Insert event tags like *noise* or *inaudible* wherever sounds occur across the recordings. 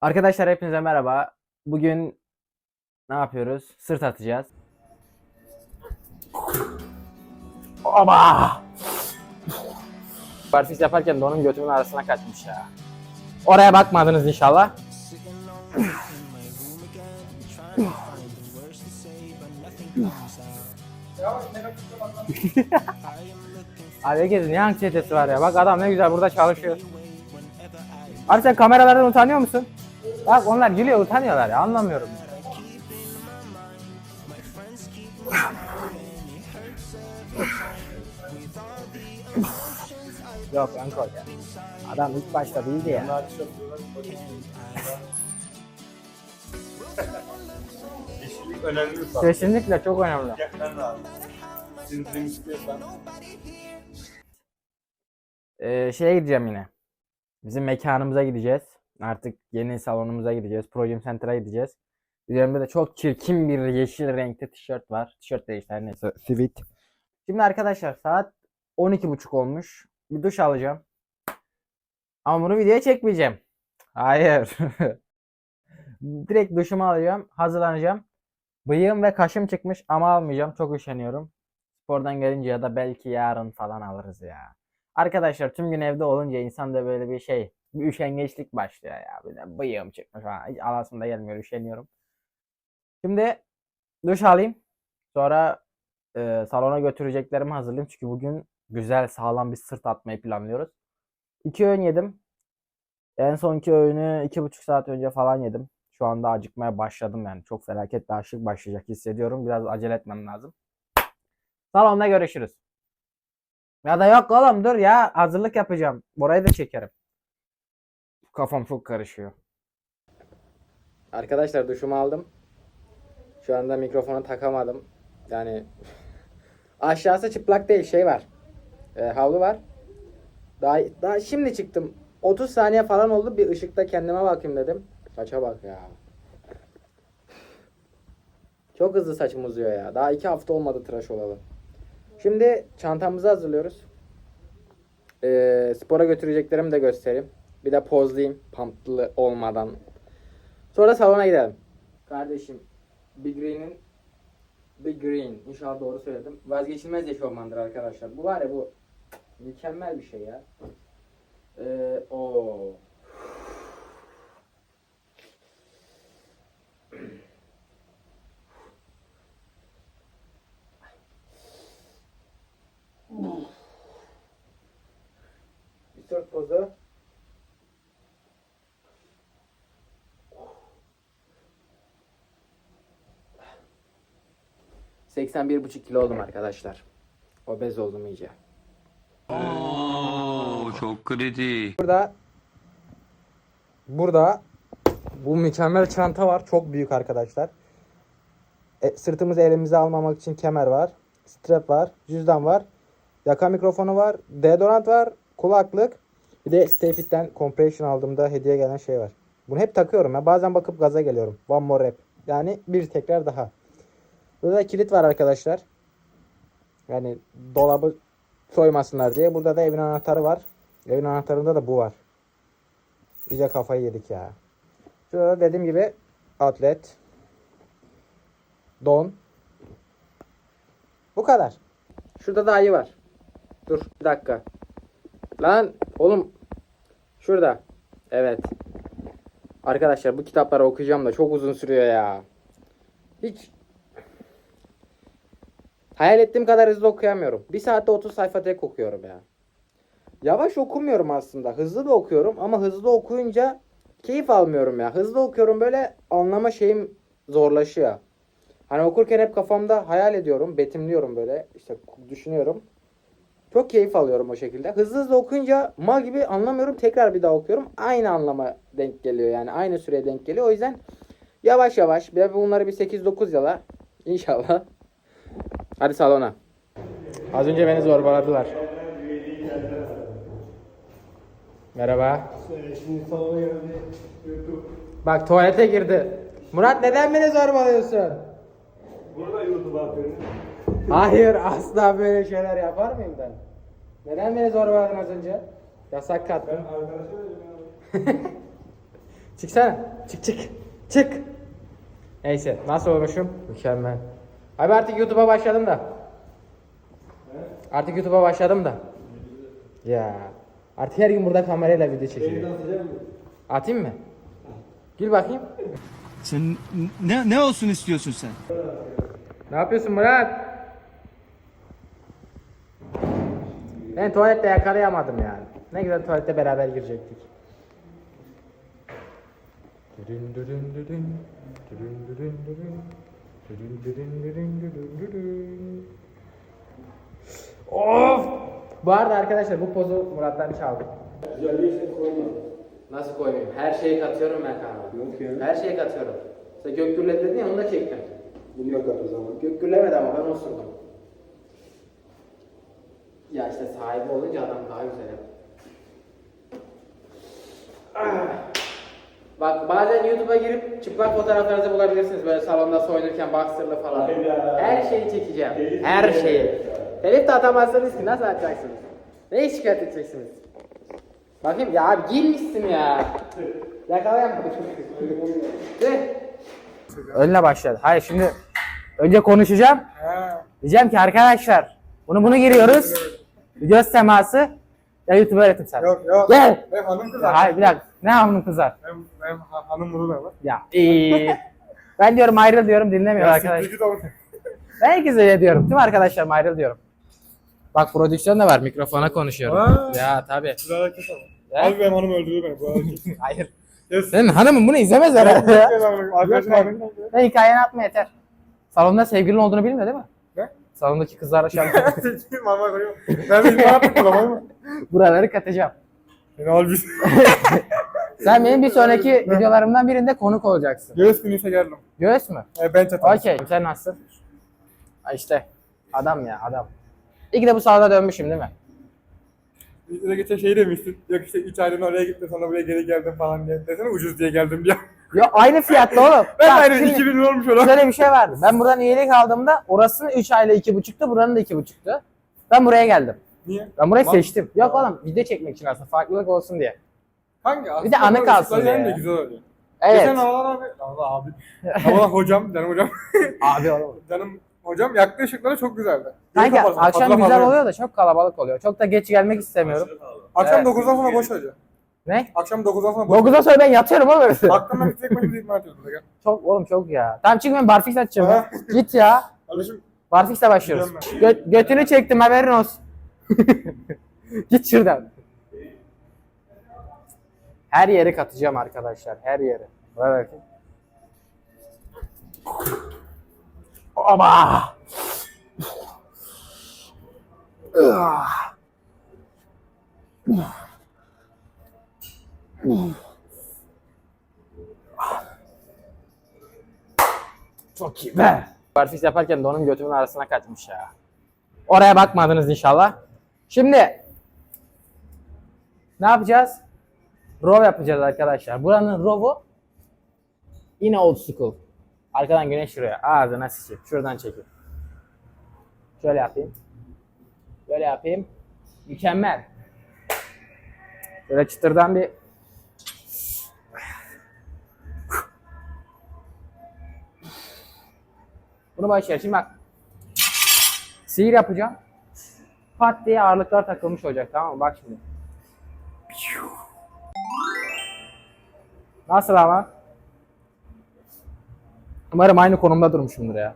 Arkadaşlar hepinize merhaba. Bugün ne yapıyoruz? Sırt atacağız. Oba! Barfiks yaparken donum götümün arasına kaçmış ya. Oraya bakmadınız inşallah. Abi herkesin ne anksiyetesi var ya. Bak adam ne güzel burada çalışıyor. Abi sen kameralardan utanıyor musun? Bak onlar gülüyor utanıyorlar ya anlamıyorum. Yok Yankol ya. Adam ilk başta değildi ya. Yeşillik önemli bir faktör. Kesinlikle çok önemli. Gerçekten lazım. Ee, şeye gideceğim yine. Bizim mekanımıza gideceğiz. Artık yeni salonumuza gideceğiz. Projem Center'a gideceğiz. Üzerimde de çok çirkin bir yeşil renkte tişört var. Tişört değil işte neyse. Sweet. Şimdi arkadaşlar saat 12.30 olmuş. Bir duş alacağım. Ama bunu videoya çekmeyeceğim. Hayır. *laughs* Direkt duşumu alacağım. Hazırlanacağım. Bıyığım ve kaşım çıkmış ama almayacağım. Çok üşeniyorum. Spordan gelince ya da belki yarın falan alırız ya. Arkadaşlar tüm gün evde olunca insanda böyle bir şey, bir üşengeçlik başlıyor ya. Bir de bıyığım çıkmış falan. Hiç alasım da gelmiyor, üşeniyorum. Şimdi duş alayım. Sonra e, salona götüreceklerimi hazırlayayım. Çünkü bugün güzel sağlam bir sırt atmayı planlıyoruz. İki öğün yedim. En sonki öğünü iki buçuk saat önce falan yedim. Şu anda acıkmaya başladım yani. Çok felaket açlık başlayacak hissediyorum. Biraz acele etmem lazım. Salonda görüşürüz. Ya da yok oğlum dur ya hazırlık yapacağım. Burayı da çekerim. Kafam çok karışıyor. Arkadaşlar duşumu aldım. Şu anda mikrofonu takamadım. Yani *laughs* aşağısı çıplak değil şey var. E, havlu var. Daha, daha şimdi çıktım. 30 saniye falan oldu bir ışıkta kendime bakayım dedim. Saça bak ya. Çok hızlı saçım uzuyor ya. Daha iki hafta olmadı tıraş olalı. Şimdi çantamızı hazırlıyoruz. Ee, spora götüreceklerimi de göstereyim. Bir de pozlayayım pamplı olmadan. Sonra salona gidelim. Kardeşim Big Green'in Big Green inşallah doğru söyledim. Vazgeçilmez eşofmandır arkadaşlar. Bu var ya bu mükemmel bir şey ya. Ee, o bir sırt pozu. ...81,5 kilo oldum arkadaşlar. Obez oldum iyice. Oo, çok kritik. Burada burada bu mükemmel çanta var. Çok büyük arkadaşlar. E, sırtımızı elimize almamak için kemer var. Strap var. Cüzdan var. Yaka mikrofonu var. Deodorant var. Kulaklık. Bir de Stayfit'ten compression aldığımda hediye gelen şey var. Bunu hep takıyorum ya. Bazen bakıp gaza geliyorum. One more rep. Yani bir tekrar daha. Burada da kilit var arkadaşlar. Yani dolabı soymasınlar diye. Burada da evin anahtarı var. Evin anahtarında da bu var. İyice kafayı yedik ya. Şurada da dediğim gibi outlet. Don. Bu kadar. Şurada da ayı var. Dur bir dakika. Lan oğlum. Şurada. Evet. Arkadaşlar bu kitapları okuyacağım da çok uzun sürüyor ya. Hiç hayal ettiğim kadar hızlı okuyamıyorum. Bir saatte 30 sayfa tek okuyorum ya. Yavaş okumuyorum aslında. Hızlı da okuyorum ama hızlı okuyunca keyif almıyorum ya. Hızlı okuyorum böyle anlama şeyim zorlaşıyor. Hani okurken hep kafamda hayal ediyorum, betimliyorum böyle. işte düşünüyorum. Çok keyif alıyorum o şekilde. Hızlı hızlı okuyunca mal gibi anlamıyorum. Tekrar bir daha okuyorum. Aynı anlama denk geliyor yani. Aynı süreye denk geliyor. O yüzden yavaş yavaş. Bunları bir 8-9 yala. İnşallah. Hadi salona. Az önce beni zorbaladılar. Merhaba. Şimdi salona geldi. YouTube. Bak tuvalete girdi. Murat neden beni zorbalıyorsun? Burada YouTube'a atıyorum. Hayır asla böyle şeyler yapar mıyım ben? Neden beni zorbaladın az önce? Yasak kattın. Arkadaşlar *laughs* Çıksana. Çık çık. Çık. Neyse nasıl olmuşum? Mükemmel. Abi artık YouTube'a başladım da. Artık YouTube'a başladım da. Ya. Artık her gün burada kamerayla video çekiyorum. Atayım mı? Gül bakayım. Sen ne ne olsun istiyorsun sen? Ne yapıyorsun Murat? Ben tuvalette yakalayamadım yani. Ne güzel tuvalette beraber girecektik. Dürün dürün dürün, dürün dürün dürün, dürün dürün dürün dürün dürün. Of! Bu arada arkadaşlar bu pozu Murat'tan çaldım. Nasıl koymayayım? Her şeyi katıyorum ben kanala. Yok ya. Her şeyi katıyorum. Sen gök gürledi dedin ya onu da çektim. Bunu da kat o zaman. Gök gürlemedi ama ben osurdum. Ya işte sahibi olunca adam daha güzel yapıyor. Bak bazen YouTube'a girip çıplak fotoğraflarınızı bulabilirsiniz böyle salonda soyunurken boxer'lı falan. Her şeyi çekeceğim. Her mi şeyi. Telif de atamazsınız ki nasıl atacaksınız? Neyi şikayet edeceksiniz? Bakayım ya abi girmişsin ya. Yakalayamadım. Önüne başladı. Hayır şimdi önce konuşacağım. Diyeceğim ki arkadaşlar bunu bunu giriyoruz. Göz teması. Ya YouTube'a öğretim sen. Yok yok. Gel. Benim hanım hayır bir dakika. Ne hamlım kızar? Benim, benim ha- hanım bunu da var. Ya iyi. ben diyorum ayrıl diyorum dinlemiyor arkadaş. siktir git oğlum. Ben herkese öyle diyorum. Tüm arkadaşlarım ayrıl diyorum. Bak prodüksiyon da var. Mikrofona konuşuyorum. Aa. Ya tabii. Bu hareket ama. Ya. Abi benim hanım öldürdü beni bu hareket. *laughs* Hayır. Yes. Senin hanımın bunu izlemez herhalde. Arkadaşım hanım. Hikayeni atma yeter. Salonda sevgilin olduğunu bilmiyor değil mi? Ne? Salondaki kızlarla şu *laughs* an Seçeyim mama koyuyorum. Ben bir ne yaptım kafayı mı? buraları katacağım. Beni al bir. *laughs* Sen benim bir sonraki videolarımdan birinde konuk olacaksın. Göğüs günüse geldim. Göğüs mü? E, ben çatal. Okey. Sen nasılsın? Ha işte. Adam ya adam. İyi ki de bu sahada dönmüşüm değil mi? Bir de geçen şey demiştin. Yok işte 3 aylığına oraya gittim sonra buraya geri geldim falan diye. Desene ucuz diye geldim diye. Ya aynı fiyatta oğlum. *laughs* Ben Bak, de aynı şimdi 2000 lira olmuş ona. Şöyle bir şey vardı. Ben buradan üyelik aldığımda orasının 3 ayla 2,5'tu, buranın da 2,5'tu. Ben buraya geldim. Niye? Ben burayı Bak- seçtim. Yok oğlum video çekmek için aslında farklılık olsun diye. Hangi? Bir de anı Aslında kalsın yani diye. de güzel oluyor. Evet. Geçen havalar abi. Allah abi. havalar *laughs* hocam, canım hocam. Abi oğlum. *laughs* canım hocam yaktı ışıkları çok güzeldi. Sanki Geri kapatsın, akşam güzel oluyor da çok kalabalık oluyor. Çok da geç gelmek istemiyorum. Akşam Evet. 9'dan sonra boş hoca. Ne? Akşam 9'dan sonra boş. 9'dan sonra ben yatıyorum oğlum. Aklımda bir tek başına idman burada gel. *laughs* çok oğlum çok ya. Tamam çık ben barfix açacağım. ya. Git ya. Kardeşim Barfix'le başlıyoruz. Gö- götünü çektim haberin olsun. Git şuradan. Her yeri katacağım arkadaşlar. Her yeri. Ver bakayım. Ah! Çok iyi be. Barfix yaparken donum götümün arasına kaçmış ya. Oraya bakmadınız inşallah. Şimdi ne yapacağız? Row yapacağız arkadaşlar. Buranın row'u yine old school. Arkadan güneş şuraya. Ağzına sıçayım. Şuradan çekeyim. Şöyle yapayım. Böyle yapayım. Mükemmel. Böyle çıtırdan bir Bunu başlayalım. Şimdi bak. Sihir yapacağım. Pat diye ağırlıklar takılmış olacak tamam mı? Bak şimdi. Nasıl ama? Umarım aynı konumda durmuşumdur ya.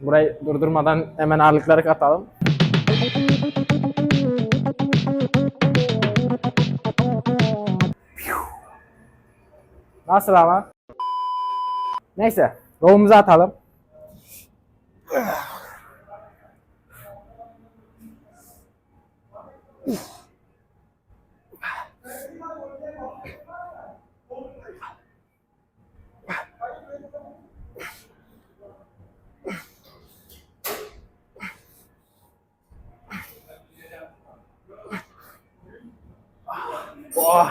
Burayı durdurmadan hemen ağırlıkları katalım. Nasıl ama? Neyse, rolumuzu atalım. Oh.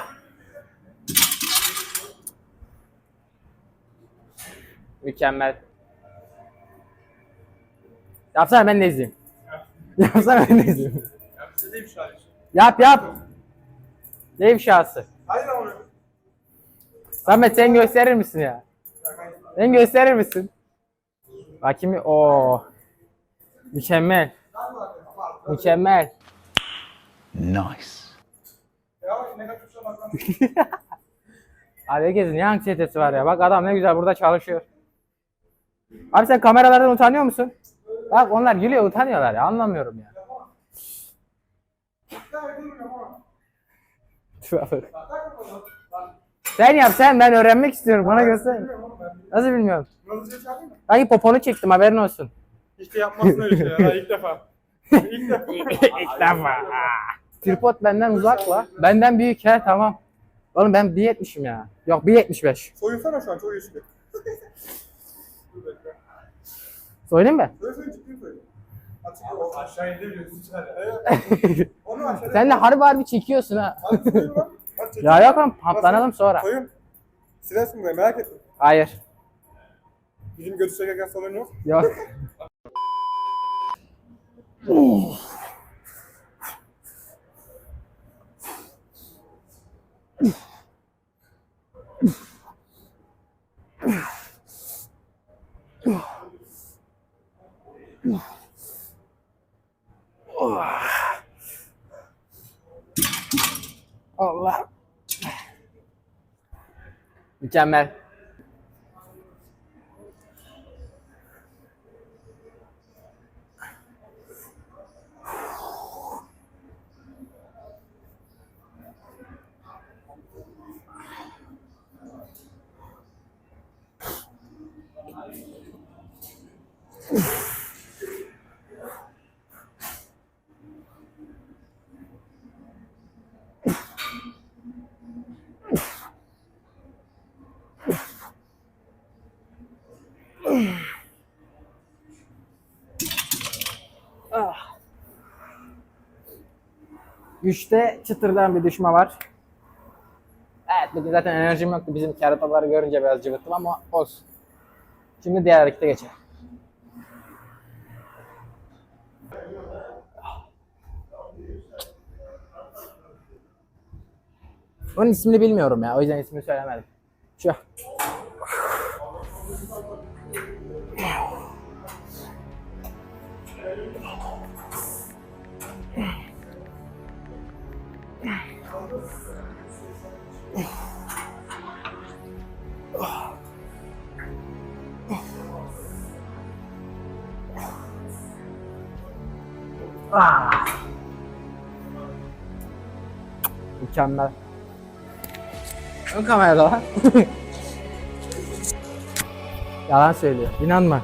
Mükemmel. Yapsana ben de izleyeyim. *laughs* Yapsana ben de izleyeyim. Yap yap. Ne ifşası? Hayır ama Samet sen gösterir misin ya? Sen gösterir misin? Bakayım. o Mükemmel. Mükemmel. Nice. Yavaş negatif şey olmaktan. *laughs* Abi herkesin ne anksiyetesi var ya. Bak adam ne güzel burada çalışıyor. Abi sen kameralardan utanıyor musun? Bak onlar gülüyor utanıyorlar ya anlamıyorum ya. sen yap sen ben öğrenmek istiyorum bana göster. Nasıl bilmiyorum. Ay poponu çektim haberin olsun. Hiç de yapmazsın öyle şey ya. *laughs* İlk defa. İlk defa. İlk defa. Tripod benden uzak la. Benden büyük he tamam. Oğlum ben 1.70'im ya. Yok 1.75. Soyunsana şu an çok bekle. Söyleyeyim mi? Böyle söyle ciddi söyle. Aşağı. Onu. Sen de harbi harbi çekiyorsun ha. Hadi soyun lan. Hadi çekin. Ya yok oğlum patlanalım sonra. Soyun. Silersin burayı merak etme. Hayır. Bizim götü çekerken sorun yok. Yok. *laughs* Allah. Mükemmel. Güçte çıtırdan bir düşme var. Evet bugün zaten enerjim yoktu. Bizim kerataları görünce biraz cıvıttım ama olsun. Şimdi diğer harekete geçelim. Onun ismini bilmiyorum ya. O yüzden ismini söylemedim. Şu. Ah. Mükemmel. Ön kamerada lan. *laughs* Yalan söylüyor. İnanma. *laughs*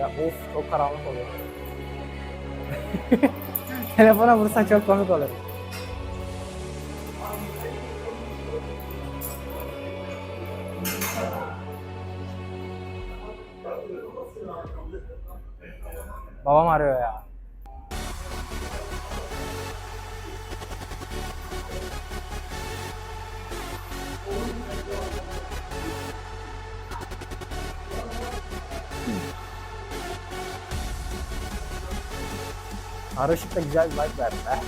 ya of çok karanlık oluyor. Telefona vursan çok komik olur. Babam arıyor ya. Karışık da güzel bir vibe verdi be.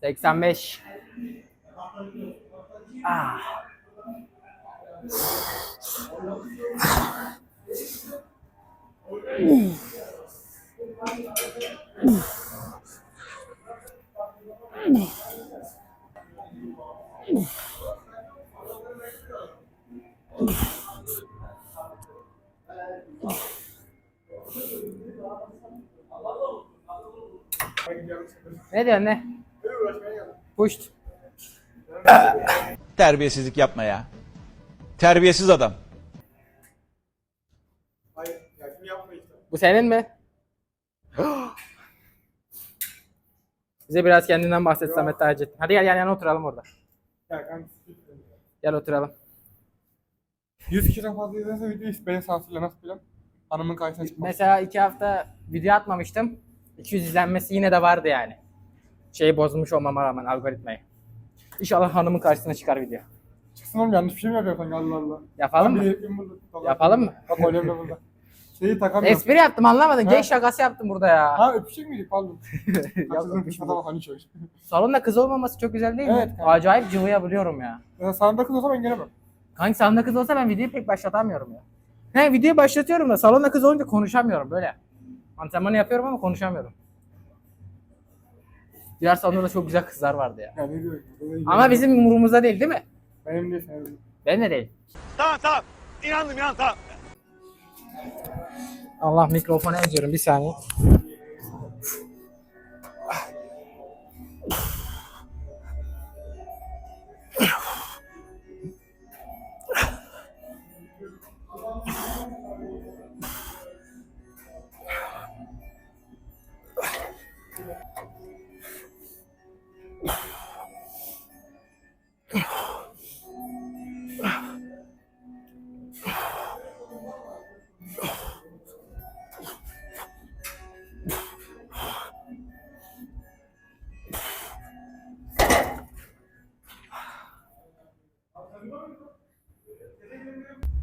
Seksen beş. Ah. Ne diyorsun ne? Puşt. Terbiyesizlik yapma ya. Terbiyesiz adam. Hayır. Ya şimdi yapma işte. Bu senin mi? Bize biraz kendinden bahset Samet Taceddin. Hadi gel yan yana oturalım orada. Ya kanka. Gel oturalım. 100 kişiden fazla izlenirse video hiç beni sansürle nasıl? Hanımın karşısına çıkmaz. Mesela iki hafta video atmamıştım. 200 izlenmesi yine de vardı yani. Şeyi bozmuş olmama rağmen algoritmayı. İnşallah hanımın karşısına çıkar video. Çıksın oğlum yanlış bir şey mi yapıyorsun Allah Allah. Yapalım mı? Yapalım mı? Bak öyle burada. *laughs* Şeyi takamıyorum. Espri yaptım anlamadın. Gay şakası yaptım burada ya. Ha öpecek miydik pardon. Öpüşmedik. kısmına bak hani şöyle. Salonda kız olmaması çok güzel değil mi? Evet, kanka. Acayip cıvıyabiliyorum ya. Ya sağında kız olsa ben gelemem. Kanka salonda kız olsa ben videoyu pek başlatamıyorum ya. He videoyu başlatıyorum da salonda kız olunca konuşamıyorum böyle. Antrenmanı yapıyorum ama konuşamıyorum. Diğer salonda da çok güzel kızlar vardı ya. Ya ne diyor? Ama bizim umurumuzda değil değil mi? Benim senin değil. Ben de değil. Tamam tamam. İnandım inan tamam. Allah mikrofonu eziyorum bir saniye.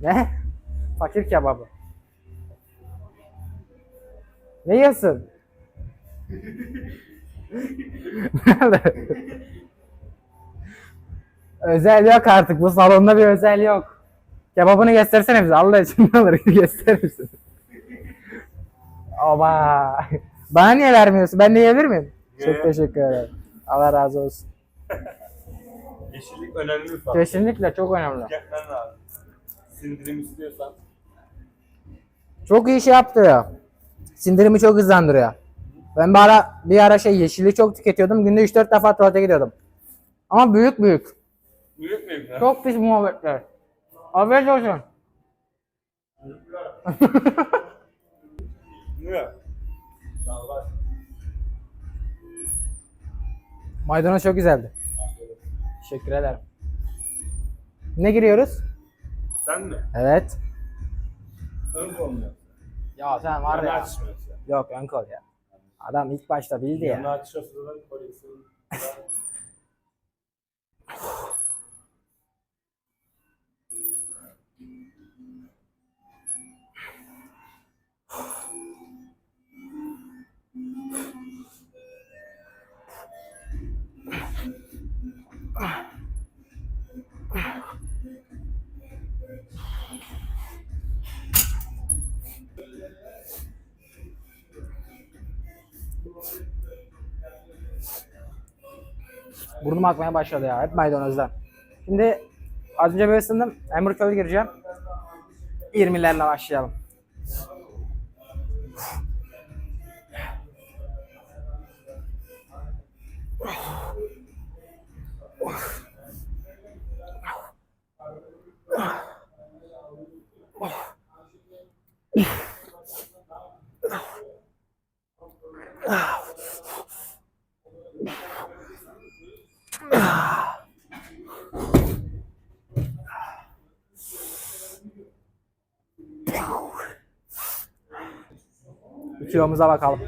Ne? Fakir kebabı. Ne yiyorsun? *laughs* Özel yok artık. Bu salonda bir özel yok. Kebabını göstersene bize. Allah için ne olur gösterir misin? Oba. Bana niye vermiyorsun? Ben de yiyebilir miyim? Çok teşekkür ederim. Allah razı olsun. Yeşillik önemli bir faktör. Kesinlikle çok önemli. Tüketmen lazım. Sindirim istiyorsan. Çok iyi şey yaptı ya. Sindirimi çok hızlandırıyor. Ben bir ara, bir ara şey yeşili çok tüketiyordum. Günde 3-4 defa tuvalete gidiyordum. Ama büyük büyük. Büyük müyüm ya? *laughs* Çok pis muhabbetler. Haber olsun. Niye? *laughs* Maydanoz çok güzeldi. Teşekkür ederim. Ne giriyoruz? Sen mi? Evet. Ön konuyor. Ya sen var ya. Yok ön kol ya. Adam ilk başta bildi Yanı ya. açıyorsa da koleksiyon. Burnum akmaya başladı ya. Hep maydanozdan. Şimdi az önce böyle ısındım. Hamburger curl gireceğim. 20'lerle başlayalım. Bir *laughs* kilomuza bakalım.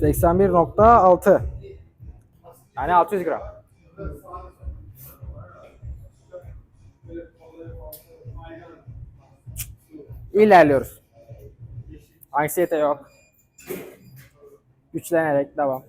Seksen bir nokta altı. Yani 600 gram. İlerliyoruz. Anksiyete yok. Güçlenerek devam.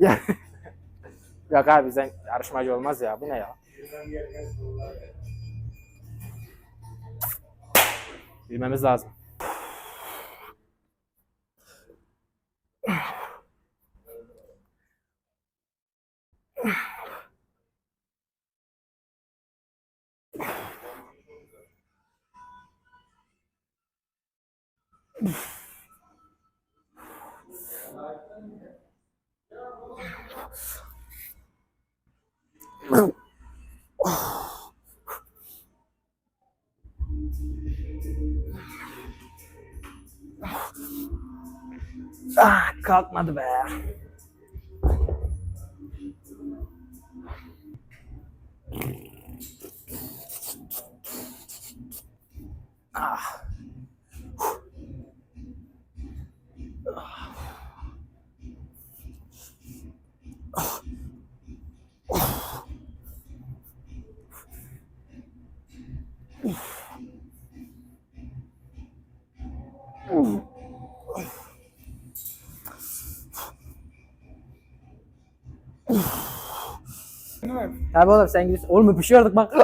Ya. *laughs* Yok abi bizden yarışmacı olmaz ya. Bu ne ya? Bilmemiz lazım. Kalkmadı be. Değil mi? Tabii oğlum sen gidiyorsun. Oğlum öpüşüyorduk bak.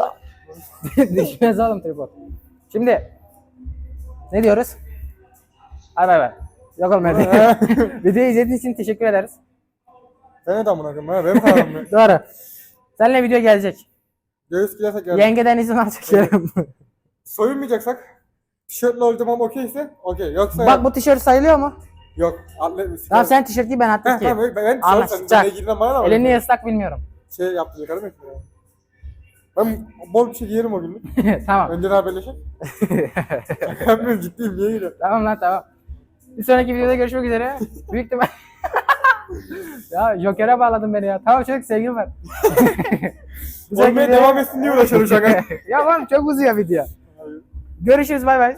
*laughs* Düşmez oğlum tripod. Şimdi ne diyoruz? Hadi bay bay. Yok oğlum hadi. *laughs* Videoyu izlediğiniz için teşekkür ederiz. Sen ne damına ha? Benim param mı? *laughs* Doğru. Seninle video gelecek. Göğüs gidersek gel. Yengeden izin alacak çekerim. Soyunmayacaksak tişörtle ama okeyse okey. Yoksa Bak bu tişört sayılıyor mu? yok. Atlet Tamam sen tişört giy ben atlet giyeyim. tamam ben, ben Anlaştık. sen ne giydiğinden bana var? Elini ıslak bilmiyorum. Şey yaptı yakarım ya. Ben bol bir şey giyerim o gün. *laughs* tamam. Önceden haberleşelim. *laughs* Yapmıyorum ciddiyim niye giyiyorum? Tamam lan tamam. Bir sonraki videoda görüşmek üzere. Büyük ihtimal... *laughs* ya Joker'e bağladın beni ya. Tamam çocuk sevgilim var. Olmaya devam etsin diye uğraşıyorum şaka. ya oğlum çok uzuyor video. Görüşürüz bay bay.